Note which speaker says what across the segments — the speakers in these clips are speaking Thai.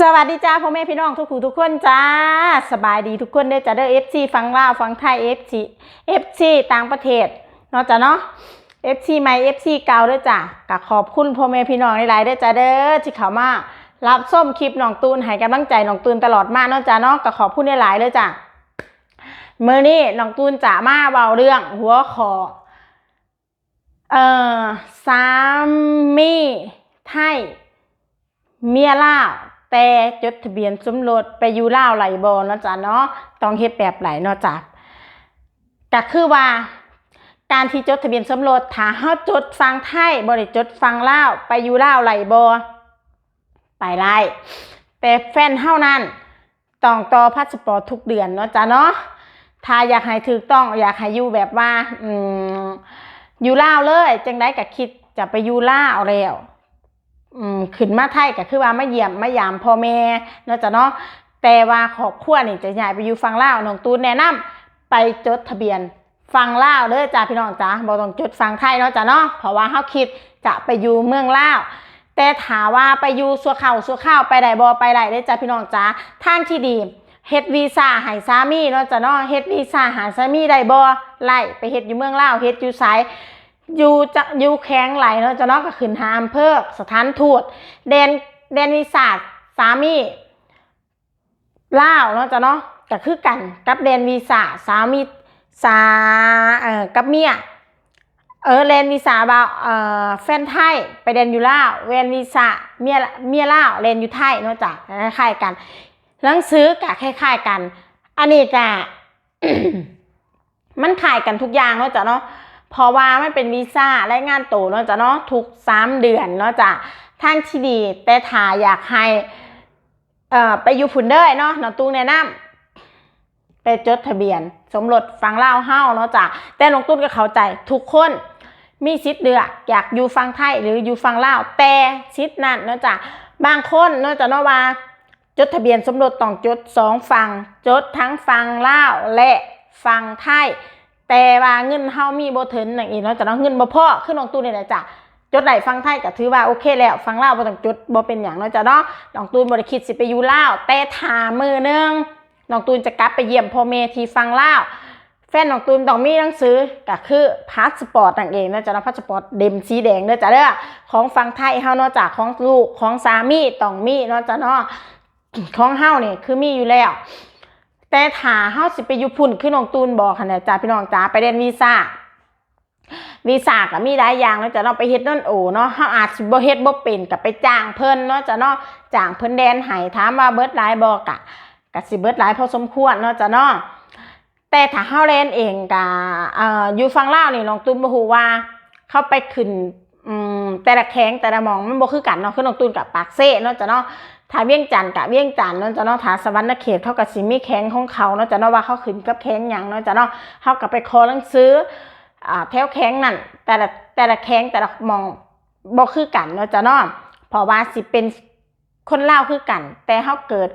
Speaker 1: สวัสดีจ้าพ่อแม่พี่น้องทุกผู้ทุกคนจ้า สบายดีทุกคนเด้จ้าเด้อ FC ฟังลาวฟังไทย FC FC ต่างประเทศเนาะจ้าเนาะ FC ใหม่ FC เก่าด้อจ้าก็ขอบคุณพ่อแม่พี่น้องหลายๆเด้จ้าเด้อที่เข้ามารับส้มคลิปน้องตูนให้กำลังใจน้องตูนตลอดมาเนาะจ้าเนาะก็ขอบคุณหลายๆเด้อจ้ามื้อนี้น้องตูนจะมาเบาเรื่อง หัวขอเอ่อสามีไทยเมียล่า แต่จดทะเบียนสมรสไปอยู่ล่าวไหลบอเนาะจ้ะเนาะต้องเฮ็ดแบบไหลเนาะจ้ะก็คือว่า การที่จดทะเบียนสมรสถ้าเฮาจดฟังไทยบ่ได้จดฟังล่าวไปอยู่ล่าวไหลบอไปไล่แต่แฟนเฮานั้นต้องต่อพาสปอร์ตทุกเดือนเนาะจ้ะเนาะถ้าอยากให้ถูกต้องอยากให้อยู่แบบว่า อืมอยู่ล่าวเลยจังไดก็คิดจะไปอยู่ล่าวแล้ว ขึ้นมาไทยก็คือว่ามาเยี่ยมมายามพ่อแม่เนาะจ้ะเนาะแต่ว่าครอบครัวนี่จะย้ายไปอยู่ฝั่งลาวน้องตูนแนะนำไปจดทะเบียนฝั่งลาวเด้อจ้าพี่น้องจ้าบ่ต้องจดฝั่งไทยเนาะจ้ะเนาะเพราะว่าเฮาคิดจะไปอยู่เมืองลาวแต่ถามว่าไปอยู่สัวเข้าสัวข้าวไปได้บ่ไปได้เด้อจ้าพี่น้องจ้าทางที่ดีเฮ็ดวีซ่าให้สามีเนาะจ้ะเนาะเฮ็ดวีซ่าหาสามีได้บ่ไล่ไปเฮ็ดอยู่เมืองลาวเฮ็ดอยู่ไส อยู่จะอยู่แข็งไหลเนาะจะเนอกก็ขึ้นหาอำเภอสถานทูตแดนแดนวิสาสสามีล่าวเนาะจะเนาะก็คือกันกับแดนวีซ่าสามีสาเอ่อกับเมียเออแดนวีซ่าบาเอ่อแฟนไทยไปแดนอยู่ล่าวแดนวีซ่าเมียเมียล่าวแดนอยู่ไทยเนาะจ้ะคล้ายๆกันหนังสือกะคล้ายๆกัน อันนี้กะมันขายกันทุกอย่างเนาะจ้ะเนาะ เพราะว่ามันเป็นวีซ่าและงานโตเนาะจ้ะเนาะทุกสามเดือนเนาะจ้ะทางที่ดี แต่ถ้าอยากให้เอ่อไปอยู่พุ่นเด้อเนาะน้องตุ้งแนะนำไปจดทะเบียน สมรสฟังเล่าเฮาเนาะจ้ะแต่น้องตุ้นก็เข้าใจทุกคนมีสิทธิ์เลือกอยากอยู่ฟังไทยหรืออยู่ฟังเล่าแต่สิทธิ์นั้นเนาะจ้ะบางคนเนาะจ้ะเนาะว่าจดทะเบียนสมรสต้องจดสองฝั่งจดทั้งฟังเล่าและฟังไทย แต่ว่าเงินเฮามีบ่ถึงอย่างอีเนาะจ้ะเนาะเงินบ่พอขึ้นน้องตูนนี่แหละจ้ะจดได้ฟังไทยก็ถือว่าโอเคแล้ว ฟังเลาวบ่ต้องจดบ่เป็นหยังเนาะจ้ะเนาะน้องตูนบ่ได้คิดสิไปอยู่ลาวแต่ถามือนึงน้องตูนจะกลับไปเยี่ยมพ่อแม่ที่ฟังลาวแฟนน้องตูนต้องมีหนังสือก็คือพาสปอร์ตนั่นเองเนาะจ้ะนะพาสปอร์ตเดมสีแดงเด้อจ้ะเด้อของฟังไทยเฮาเนาะจ้ะของลูกของสามีต้องมีเนาะจ้ะเนาะของเฮาเนี่ยคือมีอยู่แล้ว แต่ถ้าเฮาสิไปอยู่พุ่นคือน้องตูนบอกค่ะนี่ยจ้าพี่น้องจ้าไปเรียนวีซ่าวีซ่าก็มีหลายอย่างเนาะจ้ะเนาะไปเฮ็ดนั่นโอเนาะเฮาอาจสิบ่เฮ็ดบ่เป็นก็ไปจ้างเพิ่นเนาะจ้ะเนาะจ้างเพิ่นแดนให้ถามว่าเบิดหลายบ่กะก็สิเบิดหลายพอสมควรเนาะจ้ะเนาะแต่ถ้าเฮาเรียนเองก็เอ่ออยู่ฝั่งลาวนี่น้องตูนบ่ฮู้ว่าเข้าไปขึ้นอืมแต่ละแข้งแต่ละมองมันบ่คือกันเนาะคือน้องตูนกับปากเซ่เนาะจ้ะเนาะ ถ้าเวียงจันทร์กะเวียงจันทร์เนาะจ้ะเนาะถ้าสวรรค์เขตเขากับสิมีแข้งของเขาเนาะจ้ะเนาะว่าเขาขึ้นกับแข้งหยังเนาะจ้ะเนาะเขากับไปขอหนังสืออ่าแถวแข้งนั่นแต่ละแต่ละแข้งแต่ละมองบ่คือกันเนาะจ้ะเนาะเพราะว่าสิเป็นคนเล่าคือกัน แต่เขาเกิด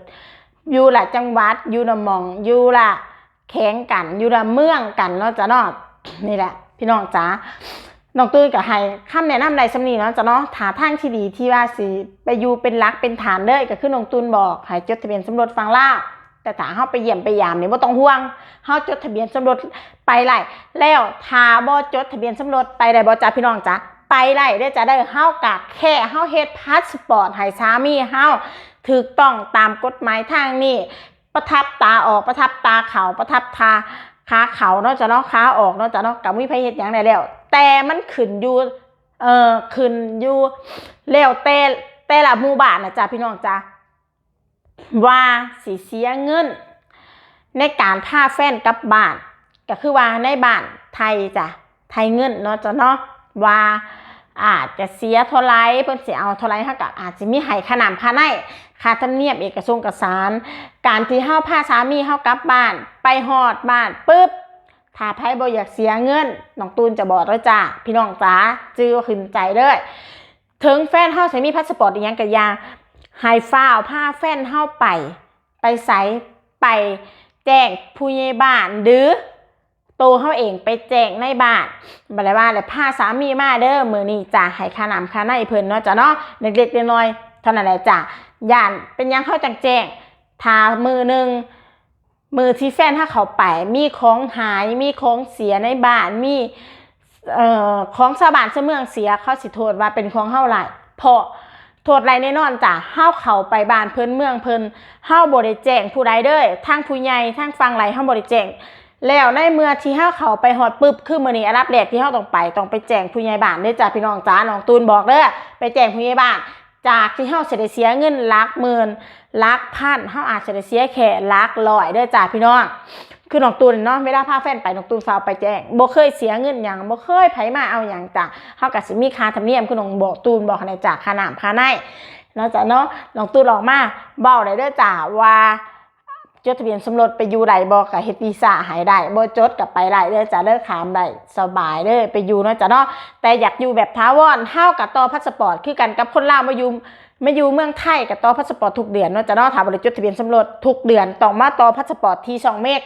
Speaker 1: อยู่ละจังหวัดอยู่ละมองอยู่ละแข้งกันอยู่ละเมืองกันเนาะจ้ะเนาะนี่แหละพี่น้องจ๋า น้องตุ้ยกับให้คำแนะนำใดสำนีเนาะจ้ะเนาะหาทางที่ดีที่ว่าสิไปอยู่เป็นรักเป็นฐานเลยก็คือน้องตุ้นบอกให้จดทะเบียนสมรสฟังล่าแต่ถ้าเฮาไปเยี่ยมไปยามนี่บ่ต้องห่วงเฮาจดทะเบียนสมรสไปไล่แล้วถ้าบ่จดทะเบียนสมรสไปได้บ่จ้าพี่น้องจ้ะไปไล่ได้จ้ะได้เฮากะแค่เฮาเฮ็ดพาสปอร์ตให้สามีเฮาถูกต้องตามกฎหมายทางนี้ประทับตาออกประทับตาเขาประทับตาขาเขาเนาะจะเนาะขาออกเนาะจะเนาะกับวิไพเฮ็ดหยังได้แล้ว แต่มันขึ้นอยู่เอ่อขึ้นอยู่แล้วแต่แต่ละหมู่บ้านนะจ๊ะพี่น้องจ้ะว่าสิเสียเงิน ในการพาแฟนกลับบ้านก็คือว่าในบ้านไทยจ้ะไทยเงินเนาะจ้ะเนาะว่าอาจจะเสียเท่าไรเพิ่นสิเอาเท่าไรเฮาก็อาจจะมีให้ขนามค่าในค่าธรรมเนียมเอกสงเอกสาร การที่เฮาพาสามีเฮากลับบ้าน ไปฮอดบ้านปุ๊บ ถ้าไผบ่อยากเสียเงินน้องตูนจะบอกแล้วจ้าพี่น้องจ๋าจื้อขึ้นใจเด้อถึงแฟนเฮาสิมีพาสปอร์ตอีหยังก็อย่าให้ฟ้าวพาแฟนเฮาไป ไปไสไปแจ้งผู้ใหญ่บ้านหรือตัวเฮาเองไปแจ้งในบ้านบ่ได้ว่าเลยพาสามีมาเด้อมือนี้จ้าให้ค่าน้ำค่าในเพิ่นเนาะจ้ะเนาะเล็กๆน้อยๆเท่านั้นแหละจ้ะย่านเป็นยังเข้าจังแจ้งทามือหนึ่ง มือที่แฟนถ้าเขาไปมีของหายมีของเสียในบ้านมีเอ่อของสาบานเสเมืองเสียเขาสิโทษว่าเป็นของเฮาไหลเพราะโทษไรแน่นอนจ้ะเฮาเขาไปบ้านเพิ่นเมืองเพิ่นเฮาบ่ได้แจ้งผู้ใดเด้อทางผู้ใหญ่ทางฟังไรเฮาบ่ได้แจ้งแล้วในเมื่อที่เฮาเขาไปฮอดปึ๊บคือมื้อนี้อันดับแรกที่เฮาต้องไปต้องไปแจ้งผู้ใหญ่บ้านเด้อจ้าพี่น้องจ้าน้องตูนบอกเด้อไปแจ้งผู้ใหญ่บ้าน จากที่เฮาสิได้เสียเงินลักหมื่นลักพันเฮาอาจจะได้เสียแค่ลักร้อยเด้อจ้าพี่น้องคือน้องตูนเนาะเวลาพาแฟนไปน้องตูนฟาวไปแจ้งบ่เคยเสียเงินหยังบ่เคยไผมาเอาหยังจ้ะเฮาก็สิมีค่าธรรมเนียมคือน้องบอกตูนบอกในจ้ะค่าน้ำค่าในเนาะจ้ะเนาะน้องตูนออกมาเว้าได้เด้อจ้าว่า จดทะเบียนสมรสไปอยู่ใดบ่กับเฮ็ดวีซ่าหายได้บ่จดกับไปได้เด้อจ้ะเด้อขามได้สบายเด้อไปอยู่เนาะจ้ะเนาะแต่อยากอยู่แบบท้าวอนเฮากับต่อพาสปอร์ตคือกันกับคนลาวมาอยู่มาอยู่เมืองไทยกับต่อพาสปอร์ตทุกเดือนเนาะจ้ะเนาะถ้าบ่ได้จดทะเบียนสมรสทุกเดือนต้อมาต่อพาสปอร์ตที่ช่องเมฆ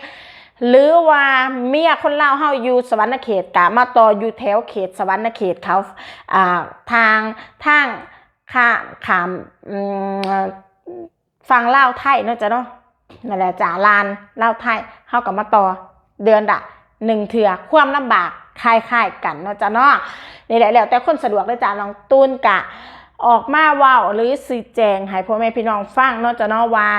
Speaker 1: หรือว่าเมียคนลาวเฮาอยู่สวรรณเขตกะมาต่ออยู่แถวเขตสวรรณเขตเขาอ่าทางทางข้ามขามอืมฝั่าไทยเนาะจ้ะเนาะ นั่นแหละจ่าลานเล่าไทยเฮากับมาต่อเดือนละหนึ่งเถื่อความลำบากคล้ายๆกันเนาะจ้ะเนาะนี่แหละแล้วแต่คนสะดวกเลยจ้าน้องตูนกะ ออกมาว้าหรือสีแจงให้พ่อแม่พี่น้องฟังเนาะจ้ะเนาะว่า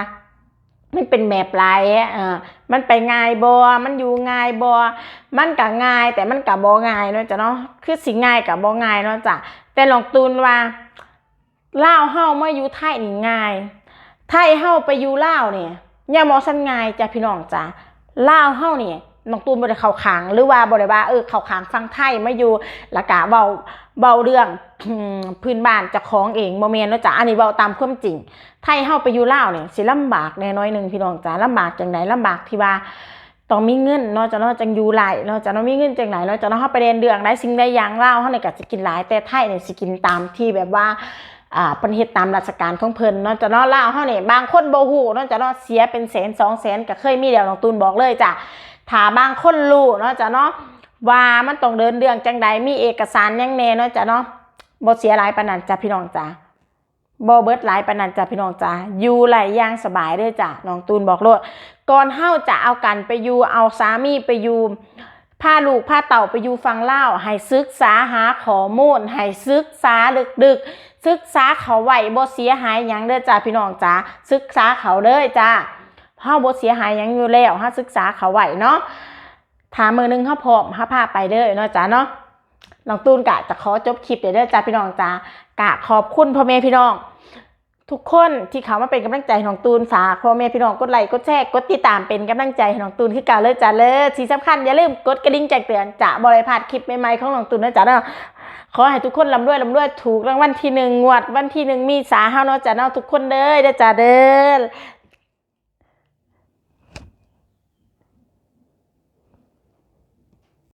Speaker 1: มันเป็นแมปลายเออมันไปง่ายบ่มันอยู่ง่ายบ่มันก็ง่าย แต่มันก็บ่ง่ายเนาะจ้ะเนาะคือสิง่ายกับบ่ง่ายเนาะจ้ะแต่น้องตูนว่าเลาเฮามาอยู่ไทยนี่ง่าย ไทยเฮาไปอยู่เลาเนี่ย อย่ามองสั้นง่ายจ้ะพี่น้องจ้ะล่าวเฮาเนี่ยน้องตูนบ่ได้เข้าขางหรือว่าบ่ได้ว่าเออเข้าขางฟังไทยมาอยู่ล้วก็เว้าเว้าเรื่องพื้นบ้านเจ้าของเองบ่แม่นเนะจ้ะอันนี้เว้าตามความจริง ไทยเฮาไปอยู่ล่าวเนี่ยสิลำบากแน่น้อยหนึ่งพี่น้องจ้ะลำบากจังไดลำบากที่ว่าต้องมีเงินนาะจ้ะเนาะจังอยู่หลายนาะจ้ะเนาะมีเงินจังไหนนาะจ้ะเนาะเฮาไปเรียนเรื่องได้สิ่งใดอย่างลาเฮาเนี่ยก็สิกินหลายแต่ไทยเนี่ยสิกินตามที่แบบว่า อ่าเพิ่นเฮ็ดตามราชการของเพิ่นเนาะจะเนาะลาวเฮานี่บางคนบ่ฮู้เนาะจะเนาะเสียเป็นแสนสองแสนก็เคยมีแล้วน้องตูนบอกเลยจ้ะถ้าบางคนรู้เนาะจะเนาะว่ามันต้องเดินเรื่องจังใดมีเอกสารยังแน่เนาะจ้ะเนาะบ่เสียหลายปานนั้นจ้ะพี่น้องจ้ะบ่เบิดหลายปานนั้นจ้ะพี่น้องจ้ะอยู่หลายอย่างสบายเด้อจ้ะน้องตูนบอกโลดก่อนเฮาจะเอากันไปอยู่เอาสามีไปอยู่พาลูกพาเต่าไปอยู่ฟังเล่าให้ศึกษาหาข้อมูลให้ศึกษาดึกๆ ศึกษาเขาไหวบ่เสียหายยังเด้อจ้าพี่น้องจ้าศึกษาเขาเด้อจ้าเฮาบ่เสียหายยังอยู่แล้วเฮาศึกษาเขาไหวเนาะถามมือหนึงเฮาพร้อมเฮาพาไปเด้อเนาะจ้าเนาะน้องตูนกะจะขอจบคลิปเด้อเด้อจ้าพี่น้องจ้ากะขอบคุณพ่อแม่พี่น้องทุกคนที่เขามาเป็นกำลังใจให้น้องตูนฝากพ่อแม่พี่น้องกดไลค์กดแชร์กดติดตามเป็นกำลังใจให้น้องตูนคือก่าเลยจ้าเลยที่สำคัญอย่าลืมกดกระดิ่งแจ้งเตือนจะบริพาดคลิปใหม่ๆของน้องตูนนะจ้าเนาะ ขอให้ทุกคนลำด้วยลำด้วยถูกรางวัลที่หนึ่งงวดวันที่หนึ่งมีสาห้าเนาะจ้าเนาะทุกคนเด้อเด้อจ้าเด้อ